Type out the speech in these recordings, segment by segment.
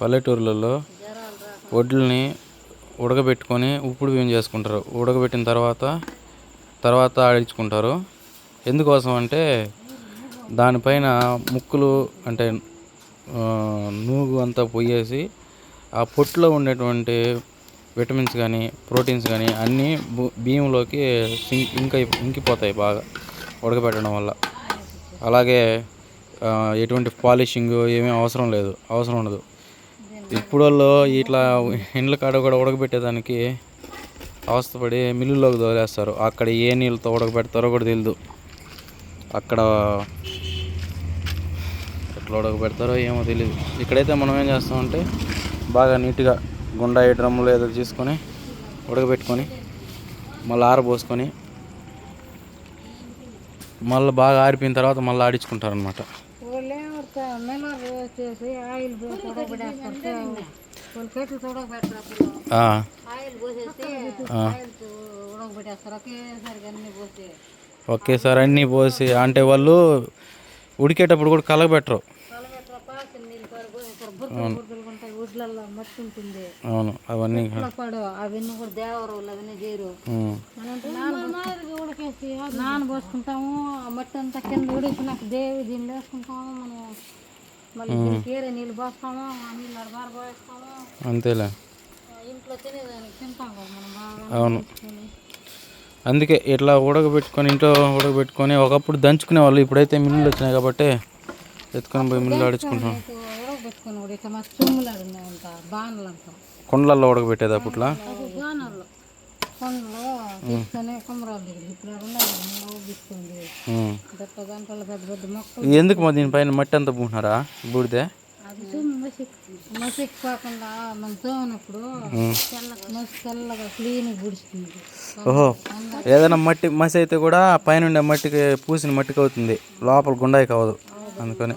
పల్లెటూర్లలో వడ్లని ఉడకబెట్టుకొని ఉప్పుడు బియ్యం చేసుకుంటారు. ఉడకబెట్టిన తర్వాత తర్వాత ఆడించుకుంటారు. ఎందుకోసం అంటే దానిపైన ముక్కులు అంటే నూగు అంతా పొయ్యేసి ఆ పొట్టులో ఉండేటువంటి విటమిన్స్ కానీ ప్రోటీన్స్ కానీ అన్నీ బియ్యంలోకి ఇంక ఇంకిపోతాయి బాగా ఉడకబెట్టడం వల్ల. అలాగే ఎటువంటి పాలిషింగ్ ఏమీ అవసరం లేదు అవసరం ఉండదు. ఇప్పుడు వాళ్ళు ఇట్లా ఇండ్ల కాడ కూడా ఉడకబెట్టేదానికి అవస్థపడి మిల్లులోకి తోలేస్తారు. అక్కడ ఏ నీళ్ళతో ఉడకబెడతారో కూడా తెలియదు అక్కడ ఎట్లా ఉడకబెడతారో ఏమో తెలియదు ఇక్కడైతే మనం ఏం చేస్తామంటే బాగా నీట్గా గుండాయి డ్రమ్ములు ఏదో తీసుకొని ఉడకబెట్టుకొని మళ్ళీ ఆరబోసుకొని మళ్ళీ బాగా ఆరిపోయిన తర్వాత మళ్ళీ ఆడించుకుంటారనమాట ఆయిల్ ఆయిల్ పోసేసి ఆయిల్ ఉడకబెట్టేస్తారు. ఒకేసారి అన్ని పోసి ఒకేసారి అన్నీ పోసి అంటే వాళ్ళు ఉడికేటప్పుడు కూడా కలగబెట్టరు. అవును. అవన్నీ అవన్నీ కూడా అవన్నీ చేయరు. ఉమ్. నానబోసుకుంటాము ఆ మట్టి అంతా కింద ఉడికినాక దేవి దీన్ని వేసుకుంటాము మనం మళ్ళీ వేరే నీళ్ళు పోస్తాము ఆ నీళ్ళు అడబార పోస్తాము అంతేలే. ఇంట్లో తినేదానికి తింటాం కదా మనం బాగా. అవును. అందుకే ఇట్లా ఉడకబెట్టుకొని ఇంట్లో ఉడకబెట్టుకొని ఒకప్పుడు దంచుకునే వాళ్ళు ఇప్పుడైతే మిల్లులు వచ్చినాయి కాబట్టి ఎత్తుకొని పోయి మిల్లు ఆడించుకుంటాం ఉడకబెట్టుకొని కూడా ఇట్లా మస్తు తుమ్ములాడు అంత బాణలు అంటాం. కొండలలో ఉడకబెట్టేది అప్పట్లో బాణాలు. కొండలు తీసుకొని దగ్గర ఇప్పుడు ఊపిస్తుంది ఉమ్. దప్ప గంటలు పెద్ద పెద్ద మొక్కలు ఎందుకు మా దీనిపైన మట్టి అంతా పూసినారా? బూడిదే? అది మనం తోమినప్పుడు తెల్లగా క్లీన్ గుడిస్తుంది ఓహో. ఏదైనా మట్టి మసి అయితే కూడా పైన ఉండే మట్టికి పూసిన మట్టికి అవుతుంది. లోపల గుండాయి కావదు. అందుకని.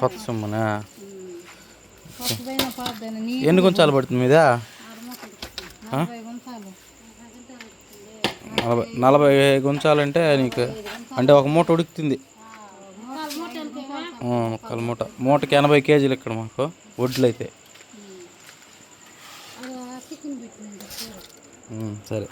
కొత్త సొమ్మనా? ఎన్ని గుంచాలు పడుతుంది మీద? నలభై నలభై నలభై గుంచాలంటే నీకు అంటే ఒక మూట ఉడుకుతుంది. ముక్కలు మూట. మూటకి ఎనభై కేజీలు ఇక్కడ మాకు వడ్లు అయితే. సరే.